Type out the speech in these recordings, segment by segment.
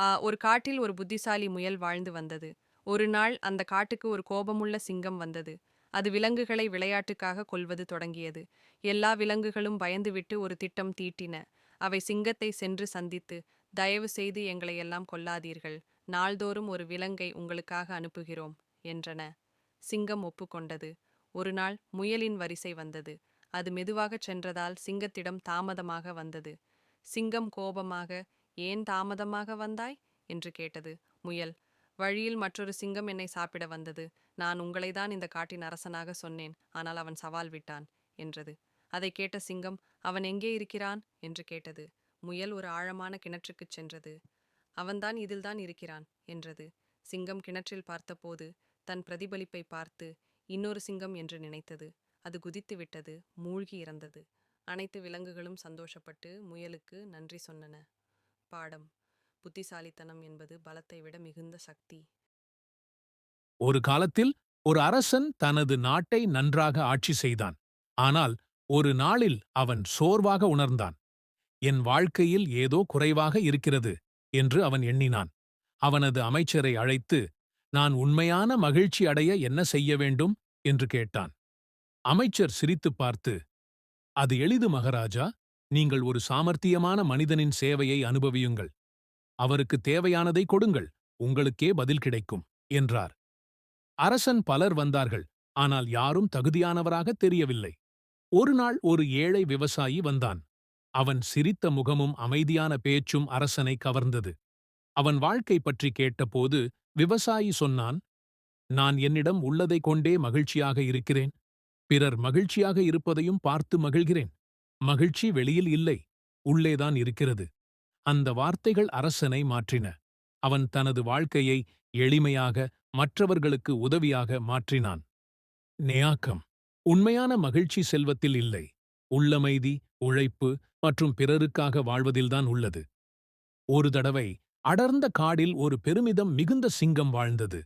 ஆ, ஒரு காட்டில் ஒரு புத்திசாலி முயல் வாழ்ந்து வந்தது. ஒரு நாள் அந்த காட்டுக்கு ஒரு கோபமுள்ள சிங்கம் வந்தது. அது விலங்குகளை விளையாட்டுக்காக கொல்வது தொடங்கியது. எல்லா விலங்குகளும் பயந்துவிட்டு ஒரு திட்டம் தீட்டின. அவை சிங்கத்தை சென்று சந்தித்து தயவு செய்து எங்களை எல்லாம் கொல்லாதீர்கள். நாள்தோறும் ஒரு விலங்கை உங்களுக்காக அனுப்புகிறோம் என்றன. சிங்கம் ஒப்புக்கொண்டது. ஒரு நாள் முயலின் வரிசை வந்தது. அது மெதுவாகச் சென்றதால் சிங்கத்திடம் தாமதமாக வந்தது. சிங்கம் கோபமாக ஏன் தாமதமாக வந்தாய்? என்று கேட்டது. முயல் வழியில் மற்றொரு சிங்கம் என்னை சாப்பிட வந்தது. நான் உங்களைதான் இந்த காட்டின் அரசனாக சொன்னேன். ஆனால் அவன் சவால் விட்டான் என்றது. அதை கேட்ட சிங்கம் அவன் எங்கே இருக்கிறான்? என்று கேட்டது. முயல் ஒரு ஆழமான கிணற்றுக்குச் சென்றது. அவன்தான் இதில்தான் இருக்கிறான் என்றது. சிங்கம் கிணற்றில் பார்த்தபோது தன் பிரதிபலிப்பை பார்த்து இன்னொரு சிங்கம் என்று நினைத்தது. அது குதித்து விட்டது. மூழ்கி இறந்தது. அனைத்து விலங்குகளும் சந்தோஷப்பட்டு முயலுக்கு நன்றி சொன்னன. பாடம். புத்திசாலித்தனம் என்பது பலத்தை விட மிகுந்த சக்தி. ஒரு காலத்தில் ஒரு அரசன் தனது நாட்டை நன்றாக ஆட்சி செய்தான். ஆனால் ஒரு நாளில் அவன் சோர்வாக உணர்ந்தான். என் வாழ்க்கையில் ஏதோ குறைவாக இருக்கிறது என்று அவன் எண்ணினான். அவனது அமைச்சரை அழைத்து நான் உண்மையான மகிழ்ச்சி அடைய என்ன செய்ய வேண்டும்? என்று கேட்டான். அமைச்சர் சிரித்துப் பார்த்து அது எளிது மகாராஜா. நீங்கள் ஒரு சாமர்த்தியமான மனிதனின் சேவையை அனுபவியுங்கள். அவருக்கு தேவையானதை கொடுங்கள். உங்களுக்கே பதில் கிடைக்கும் என்றார். அரசன் பலர் வந்தார்கள். ஆனால் யாரும் தகுதியானவராக தெரியவில்லை. ஒரு நாள் ஒரு ஏழை விவசாயி வந்தான். அவன் சிரித்த முகமும் அமைதியான பேச்சும் அரசனை கவர்ந்தது. அவன் வாழ்க்கை பற்றி கேட்டபோது விவசாயி சொன்னான் நான் என்னிடம் உள்ளதைக் கொண்டே மகிழ்ச்சியாக இருக்கிறேன். பிறர் மகிழ்ச்சியாக இருப்பதையும் பார்த்து மகிழ்கிறேன். மகிழ்ச்சி வெளியில் இல்லை உள்ளேதான் இருக்கிறது. அந்த வார்த்தைகள் அரசனை மாற்றின. அவன் தனது வாழ்க்கையை எளிமையாக மற்றவர்களுக்கு உதவியாக மாற்றினான். நேயாக்கம் உண்மையான மகிழ்ச்சி செல்வத்தில் இல்லை. உள்ளமைதி உழைப்பு மற்றும் பிறருக்காக வாழ்வதில்தான் உள்ளது. ஒரு தடவை அடர்ந்த காடில் ஒரு பெருமிதம் மிகுந்த சிங்கம் வாழ்ந்தது.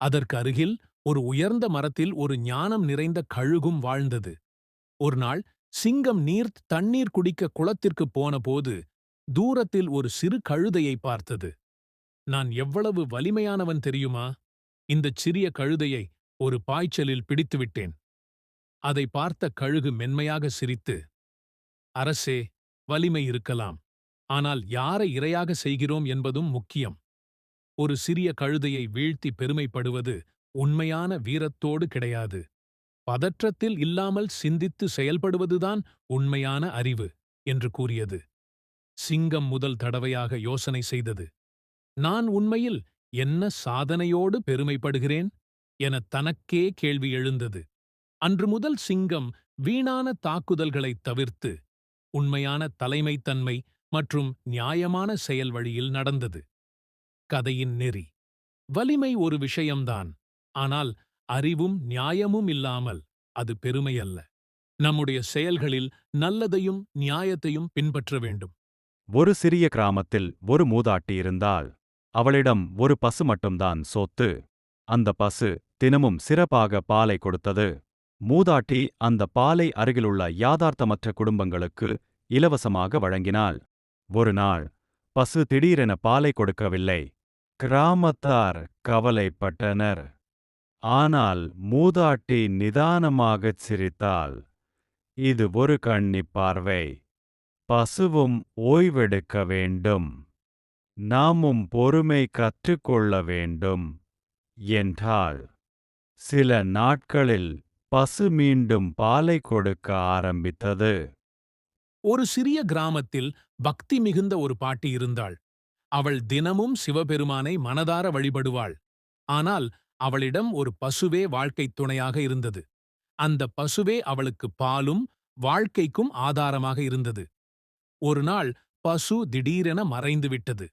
அதற்கு அருகில் ஒரு உயர்ந்த மரத்தில் ஒரு ஞானம் நிறைந்த கழுகும் வாழ்ந்தது. ஒரு நாள் சிங்கம் நீர் தண்ணீர் குடிக்க குளத்திற்குப் போனபோது தூரத்தில் ஒரு சிறு கழுதையை பார்த்தது. நான் எவ்வளவு வலிமையானவன் தெரியுமா? இந்தச் சிறிய கழுதையை ஒரு பாய்ச்சலில் பிடித்துவிட்டேன். அதை பார்த்த கழுகு மென்மையாக சிரித்து அரசே வலிமை இருக்கலாம். ஆனால் யாரை இரையாக செய்கிறோம் என்பதும் முக்கியம். ஒரு சிறிய கழுதையை வீழ்த்தி பெருமைப்படுவது உண்மையான வீரத்தோடு கிடையாது. பதற்றத்தில் இல்லாமல் சிந்தித்து செயல்படுவதுதான் உண்மையான அறிவு என்று கூறியது. சிங்கம் முதல் தடவையாக யோசனை செய்தது. நான் உண்மையில் என்ன சாதனையோடு பெருமைப்படுகிறேன்? என தனக்கே கேள்வி எழுந்தது. அன்று முதல் சிங்கம் வீணான தாக்குதல்களைத் தவிர்த்து உண்மையான தலைமைத்தன்மை மற்றும் நியாயமான செயல் வழியில் நடந்தது. கதையின் நெறி. வலிமை ஒரு விஷயம்தான். ஆனால் அறிவும் நியாயமும் இல்லாமல் அது பெருமையல்ல. நம்முடைய செயல்களில் நல்லதையும் நியாயத்தையும் பின்பற்ற வேண்டும். ஒரு சிறிய கிராமத்தில் ஒரு மூதாட்டி இருந்தால் அவளிடம் ஒரு பசு மட்டும்தான் சொத்து அந்த பசு தினமும் சிறப்பாக பாலை கொடுத்தது. மூதாட்டி அந்த பாலை அருகிலுள்ள யாதார்த்தமற்ற குடும்பங்களுக்கு இலவசமாக வழங்கினாள். ஒரு நாள் பசு திடீரென பாலை கொடுக்கவில்லை. கிராமத்தார் கவலைப்பட்டனர். ஆனால் மூதாட்டி நிதானமாகச் சிரித்தாள். இது ஒரு கண்ணிப் பார்வை. பசுவும் ஓய்வெடுக்க வேண்டும். நாமும் பொறுமை கற்றுக்கொள்ள வேண்டும் என்றாள். சில நாட்களில் பசு மீண்டும் பாலை கொடுக்க ஆரம்பித்தது. ஒரு சிறிய கிராமத்தில் பக்தி மிகுந்த ஒரு பாட்டி இருந்தாள். அவள் தினமும் சிவபெருமானை மனதார வழிபடுவாள். ஆனால் அவளிடம் ஒரு பசுவே வாழ்க்கைத் துணையாக இருந்தது. அந்த பசுவே அவளுக்கு பாலும் வாழ்க்கைக்கும் ஆதாரமாக இருந்தது. ஒரு நாள் பசு திடீரென மறைந்துவிட்டது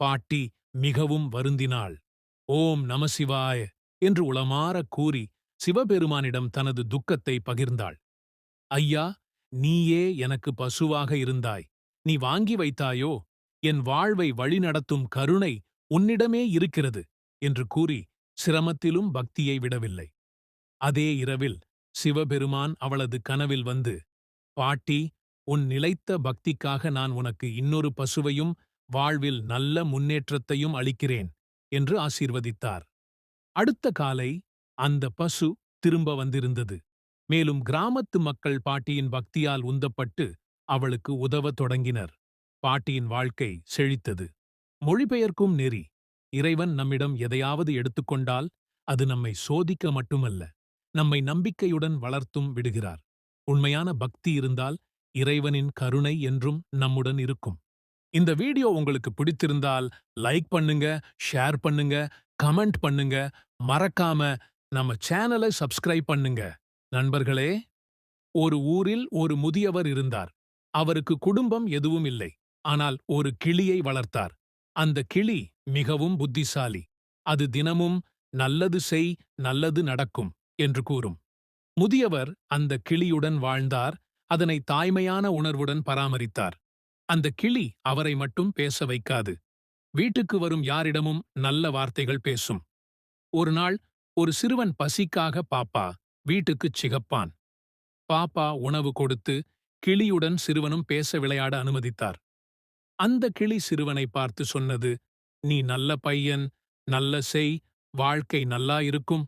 பாட்டி மிகவும் வருந்தினாள். ஓம் நமசிவாய என்று உளமாறக் கூறி சிவபெருமானிடம் தனது துக்கத்தை பகிர்ந்தாள். ஐயா நீயே எனக்கு பசுவாக இருந்தாய். நீ வாங்கி வைத்தாயோ? என் வாழ்வை வழிநடத்தும் கருணை உன்னிடமே இருக்கிறது என்று கூறி சிரமத்திலும் பக்தியை விடவில்லை. அதே இரவில் சிவபெருமான் அவளது கனவில் வந்து பாட்டி உன் நிலைத்த பக்திக்காக நான் உனக்கு இன்னொரு பசுவையும் வாழ்வில் நல்ல முன்னேற்றத்தையும் அளிக்கிறேன் என்று ஆசீர்வதித்தார். அடுத்த காலை அந்த பசு திரும்ப வந்திருந்தது. மேலும் கிராமத்து மக்கள் பாட்டியின் பக்தியால் உந்தப்பட்டு அவளுக்கு உதவத் தொடங்கினர். பாட்டியின் வாழ்க்கை செழித்தது. மொழிபெயர்க்கும் நெறி. இறைவன் நம்மிடம் எதையாவது எடுத்துக்கொண்டால் அது நம்மை சோதிக்க மட்டுமல்ல நம்மை நம்பிக்கையுடன் வளர்த்தும் விடுகிறார். உண்மையான பக்தி இருந்தால் இறைவனின் கருணை என்றும் நம்முடன் இருக்கும். இந்த வீடியோ உங்களுக்கு பிடித்திருந்தால் லைக் பண்ணுங்க ஷேர் பண்ணுங்க கமெண்ட் பண்ணுங்க மறக்காம நம்ம சேனலை சப்ஸ்கிரைப் பண்ணுங்க. நண்பர்களே ஒரு ஊரில் ஒரு முதியவர் இருந்தார். அவருக்கு குடும்பம் எதுவும் இல்லை. ஆனால் ஒரு கிளியை வளர்த்தார். அந்த கிளி மிகவும் புத்திசாலி. அது தினமும் நல்லது செய் நல்லது நடக்கும் என்று கூறும். முதியவர் அந்த கிளியுடன் வாழ்ந்தார் அதனை தாய்மையான உணர்வுடன் பராமரித்தார். அந்த கிளி அவரை மட்டும் பேச வைக்காது. வீட்டுக்கு வரும் யாரிடமும் நல்ல வார்த்தைகள் பேசும். ஒரு நாள் ஒரு சிறுவன் பசிக்காக பாப்பா வீட்டுக்குச் சிகப்பான். பாப்பா உணவு கொடுத்து கிளியுடன் சிறுவனும் பேச விளையாட அனுமதித்தார். அந்த கிளி சிறுவனை பார்த்து சொன்னது நீ நல்ல பையன் நல்ல செய் வாழ்க்கை நல்லா இருக்கும்.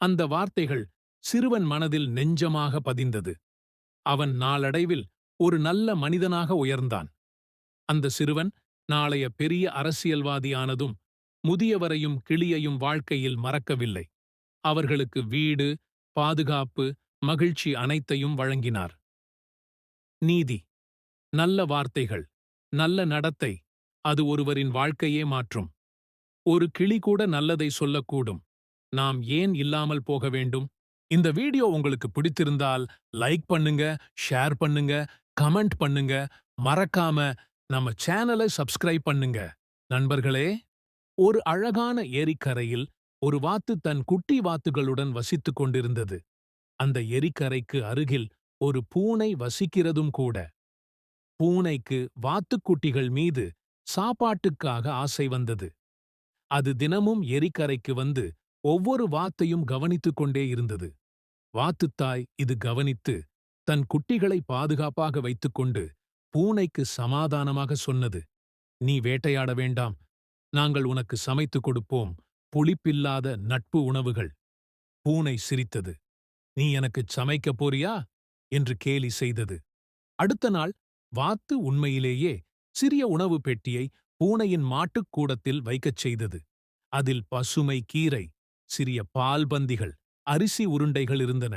அந்த வார்த்தைகள் சிறுவன் மனதில் நெஞ்சமாக பதிந்தது. அவன் நாளடைவில் ஒரு நல்ல மனிதனாக உயர்ந்தான். அந்த சிறுவன் நாளைய பெரிய அரசியல்வாதியானதும் முதியவரையும் கிளியையும் வாழ்க்கையில் மறக்கவில்லை. அவர்களுக்கு வீடு பாதுகாப்பு மகிழ்ச்சி அனைத்தையும் வழங்கினார். நீதி நல்ல வார்த்தைகள். நல்ல நடத்தை அது ஒருவரின் வாழ்க்கையே மாற்றும். ஒரு கிளி கூட நல்லதை சொல்லக்கூடும். நாம் ஏன் இல்லாமல் போக வேண்டும்? இந்த வீடியோ உங்களுக்கு பிடித்திருந்தால் லைக் பண்ணுங்க ஷேர் பண்ணுங்க கமெண்ட் பண்ணுங்க. மறக்காம நம்ம சேனலை சப்ஸ்கிரைப் பண்ணுங்க. நண்பர்களே ஒரு அழகான ஏரிக்கரையில் ஒரு வாத்து தன் குட்டி வாத்துகளுடன் வசித்துக் கொண்டிருந்தது. அந்த எரிக்கரைக்கு அருகில் ஒரு பூனை வசிக்கிறதும் கூட. பூனைக்கு வாத்துக்குட்டிகள் மீது சாப்பாட்டுக்காக ஆசை வந்தது. அது தினமும் எரிக்கரைக்கு வந்து ஒவ்வொரு வாத்தையும் கவனித்துக் கொண்டே இருந்தது. வாத்துத்தாய் இது கவனித்து தன் குட்டிகளை பாதுகாப்பாக வைத்துக்கொண்டு பூனைக்கு சமாதானமாக சொன்னது. நீ வேட்டையாட வேண்டாம். நாங்கள் உனக்கு சமைத்துக் கொடுப்போம். புளிப்பில்லாத நட்பு உணவுகள். பூனை சிரித்தது. நீ எனக்குச் சமைக்கப் போறியா? என்று கேலி செய்தது. அடுத்த நாள் வாத்து உண்மையிலேயே சிறிய உணவு பெட்டியை பூனையின் மாட்டுக் கூடத்தில் வைக்கச் செய்தது. அதில் பசுமை கீரை சிறிய பால்பந்திகள் அரிசி உருண்டைகள் இருந்தன.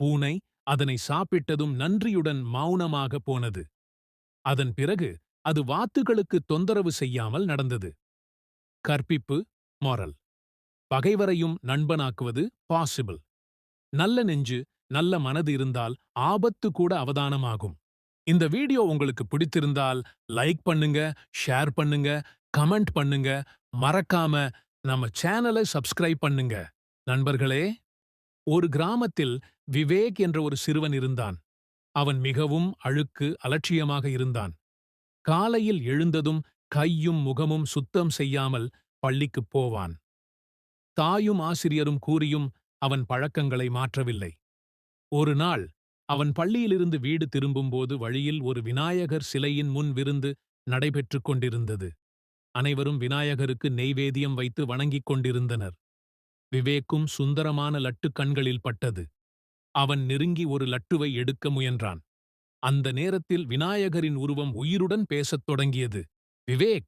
பூனை அதனை சாப்பிட்டதும் நன்றியுடன் மௌனமாக போனது. அதன் பிறகு அது வாத்துகளுக்கு தொந்தரவு செய்யாமல் நடந்தது. கற்பிப்பு மொரல். பகைவரையும் நண்பனாக்குவது பாசிபிள். நல்ல நெஞ்சு நல்ல மனது இருந்தால் ஆபத்து கூட அவதானமாகும். இந்த வீடியோ உங்களுக்கு பிடித்திருந்தால் லைக் பண்ணுங்க ஷேர் பண்ணுங்க கமெண்ட் பண்ணுங்க. மறக்காம நம்ம சேனலை சப்ஸ்கிரைப் பண்ணுங்க. நண்பர்களே ஒரு கிராமத்தில் விவேக் என்ற ஒரு சிறுவன் இருந்தான். அவன் மிகவும் அழுக்கு அலட்சியமாக இருந்தான். காலையில் எழுந்ததும் கையும் முகமும் சுத்தம் செய்யாமல் பள்ளிக்குப் போவான். தாயும் ஆசிரியரும் கூறியும் அவன் பழக்கங்களை மாற்றவில்லை. ஒரு நாள் அவன் பள்ளியிலிருந்து வீடு திரும்பும்போது வழியில் ஒரு விநாயகர் சிலையின் முன் விருந்து நடைபெற்றுக் கொண்டிருந்தது. அனைவரும் விநாயகருக்கு நெய்வேதியம் வைத்து வணங்கிக் கொண்டிருந்தனர். விவேக்கும் சுந்தரமான லட்டு கண்களில் பட்டது. அவன் நெருங்கி ஒரு லட்டுவை எடுக்க முயன்றான். அந்த நேரத்தில் விநாயகரின் உருவம் உயிருடன் பேசத் தொடங்கியது. விவேக்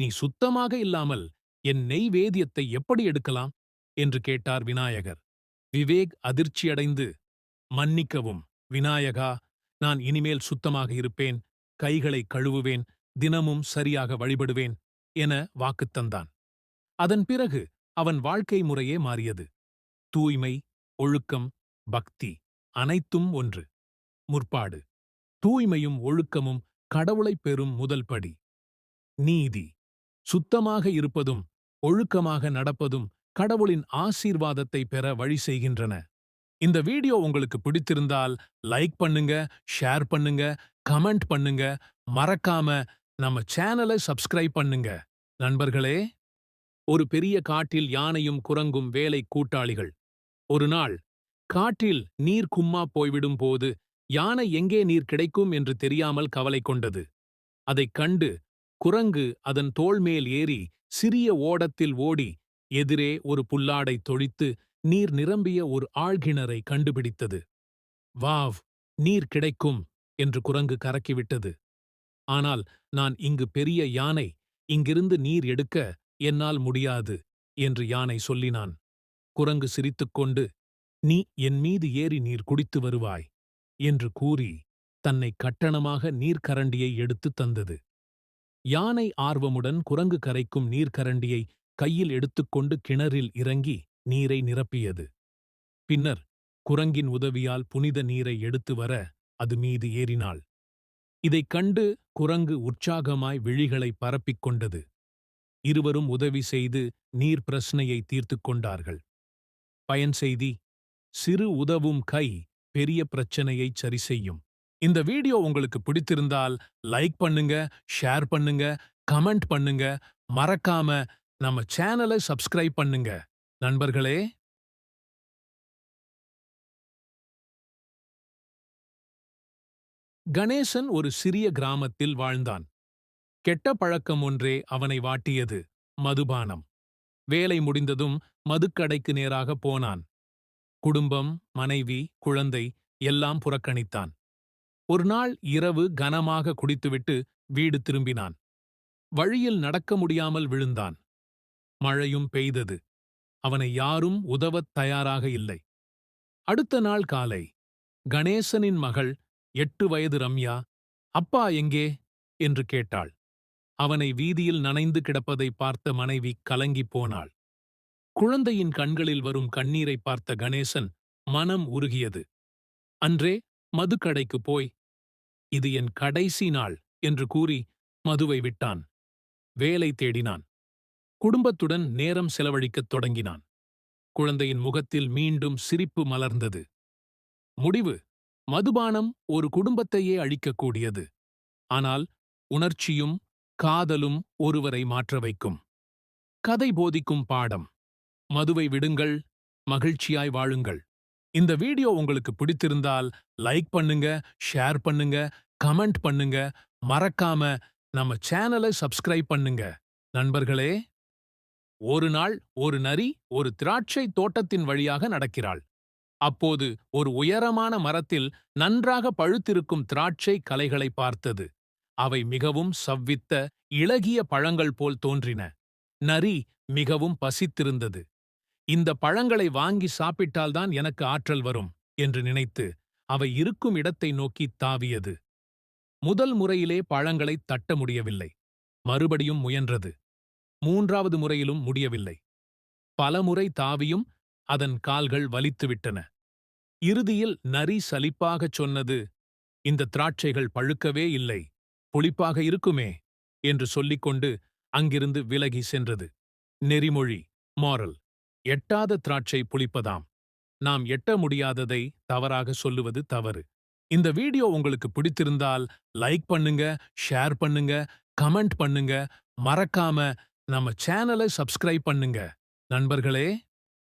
நீ சுத்தமாக இல்லாமல் என் நெய்வேதியத்தை எப்படி எடுக்கலாம்? என்று கேட்டார் விநாயகர். விவேக் அதிர்ச்சியடைந்து மன்னிக்கவும். விநாயகா நான் இனிமேல் சுத்தமாக இருப்பேன். கைகளை கழுவுவேன். தினமும் சரியாக வழிபடுவேன் என வாக்குத் தந்தான். அதன் பிறகு அவன் வாழ்க்கை முறையே மாறியது. தூய்மை ஒழுக்கம் பக்தி அனைத்தும் ஒன்று. முற்பாடு. தூய்மையும் ஒழுக்கமும் கடவுளைப் பெறும் முதல் படி. நீதி. சுத்தமாக இருப்பதும் ஒழுக்கமாக நடப்பதும் கடவுளின் ஆசீர்வாதத்தை பெற வழி செய்கின்றன. இந்த வீடியோ உங்களுக்கு பிடித்திருந்தால் லைக் பண்ணுங்க ஷேர் பண்ணுங்க கமெண்ட் பண்ணுங்க. மறக்காம நம்ம சேனலை சப்ஸ்கிரைப் பண்ணுங்க. நண்பர்களே ஒரு பெரிய காட்டில் யானையும் குரங்கும் வேலை கூட்டாளிகள். ஒரு நாள் காட்டில் நீர் கும்மா போய்விடும் போது யானை எங்கே நீர் கிடைக்கும் என்று தெரியாமல் கவலை கொண்டது. அதைக் கண்டு குரங்கு அதன் தோள்மேல் ஏறி சிறிய ஓடத்தில் ஓடி எதிரே ஒரு புல்லாடை தொழித்து நீர் நிரம்பிய ஒரு ஆழ்கிணறை கண்டுபிடித்தது. வாவ்! நீர் கிடைக்கும்! என்று குரங்கு கரக்கிவிட்டது ஆனால் நான் இங்கு பெரிய யானை இங்கிருந்து நீர் எடுக்க என்னால் முடியாது என்று யானை சொல்லினான். குரங்கு சிரித்துக்கொண்டு நீ என் மீது ஏறி நீர் குடித்து வருவாய் என்று கூறி தன்னை கட்டணமாக நீர்க்கரண்டியை எடுத்துத் தந்தது. யானை ஆர்வமுடன் குரங்கு கரைக்கும் நீர்க்கரண்டியை கையில் எடுத்துக்கொண்டு கிணறில் இறங்கி நீரை நிரப்பியது. பின்னர் குரங்கின் உதவியால் புனித நீரை எடுத்து வர அது மீது ஏறினாள். இதைக் கண்டு குரங்கு உற்சாகமாய் விழிகளை பரப்பிக் கொண்டது. இருவரும் உதவி செய்து நீர் பிரச்சனையை தீர்த்துக் கொண்டார்கள். பயன் செய்தி சிறு உதவும் கை பெரிய பிரச்சனையைச் சரி செய்யும். இந்த வீடியோ உங்களுக்கு பிடித்திருந்தால் லைக் பண்ணுங்க ஷேர் பண்ணுங்க கமெண்ட் பண்ணுங்க. மறக்காம நம்ம சேனலை சப்ஸ்கிரைப் பண்ணுங்க. நண்பர்களே கணேசன் ஒரு சிறிய கிராமத்தில் வாழ்ந்தான். கெட்ட பழக்கம் ஒன்றே அவனை வாட்டியது மதுபானம். வேலை முடிந்ததும் மதுக்கடைக்கு நேராக போனான். குடும்பம் மனைவி குழந்தை எல்லாம் புறக்கணித்தான். ஒரு நாள் இரவு கனமாக குடித்துவிட்டு வீடு திரும்பினான். வழியில் நடக்க முடியாமல் விழுந்தான். மழையும் பெய்தது. அவனை யாரும் உதவத் தயாராக இல்லை. அடுத்த நாள் காலை கணேசனின் மகள் எட்டு வயது ரம்யா அப்பா எங்கே? என்று கேட்டாள். அவனை வீதியில் நனைந்து கிடப்பதை பார்த்த மனைவி கலங்கிப் போனாள். குழந்தையின் கண்களில் வரும் கண்ணீரை பார்த்த கணேசன் மனம் உருகியது. அன்றே மதுக்கடைக்கு போய். இது என் கடைசி நாள் என்று கூறி மதுவை விட்டான். வேலை தேடினான். குடும்பத்துடன் நேரம் செலவழிக்கத் தொடங்கினான். குழந்தையின் முகத்தில் மீண்டும் சிரிப்பு மலர்ந்தது. முடிவு மதுபானம் ஒரு குடும்பத்தையே அழிக்கக்கூடியது. ஆனால் உணர்ச்சியும் காதலும் ஒருவரை மாற்ற வைக்கும். கதை போதிக்கும் பாடம். மதுவை விடுங்கள் மகிழ்ச்சியாய் வாழுங்கள். இந்த வீடியோ உங்களுக்கு பிடித்திருந்தால் லைக் பண்ணுங்க ஷேர் பண்ணுங்க கமெண்ட் பண்ணுங்க. மறக்காம நம்ம சேனலை சப்ஸ்கிரைப் பண்ணுங்க. நண்பர்களே ஒரு நாள் ஒரு நரி ஒரு திராட்சை தோட்டத்தின் வழியாக நடக்கிறாள். அப்போது ஒரு உயரமான மரத்தில் நன்றாக பழுத்திருக்கும் திராட்சை கலைகளை பார்த்தது. அவை மிகவும் சவ்வித்த இளகிய பழங்கள் போல் தோன்றின. நரி மிகவும் பசித்திருந்தது. இந்த பழங்களை வாங்கி சாப்பிட்டால்தான் எனக்கு ஆற்றல் வரும் என்று நினைத்து அவை இருக்கும் இடத்தை நோக்கி தாவியது. முதல் முறையிலே பழங்களை தட்ட முடியவில்லை. மறுபடியும் முயன்றது. மூன்றாவது முறையிலும் முடியவில்லை. பலமுறை தாவியும் அதன் கால்கள் வலித்துவிட்டன. இறுதியில் நரி சலிப்பாகச் சொன்னது இந்த திராட்சைகள் பழுக்கவே இல்லை புளிப்பாக இருக்குமே என்று சொல்லிக்கொண்டு அங்கிருந்து விலகி சென்றது. நெறிமொழி மாரல் எட்டாத திராட்சை புளிப்பதாம். நாம் எட்ட முடியாததை தவறாக சொல்லுவது தவறு. இந்த வீடியோ உங்களுக்கு பிடித்திருந்தால் லைக் பண்ணுங்க ஷேர் பண்ணுங்க கமெண்ட் பண்ணுங்க. மறக்காம நம்ம சேனலை சப்ஸ்கிரைப் பண்ணுங்க. நண்பர்களே.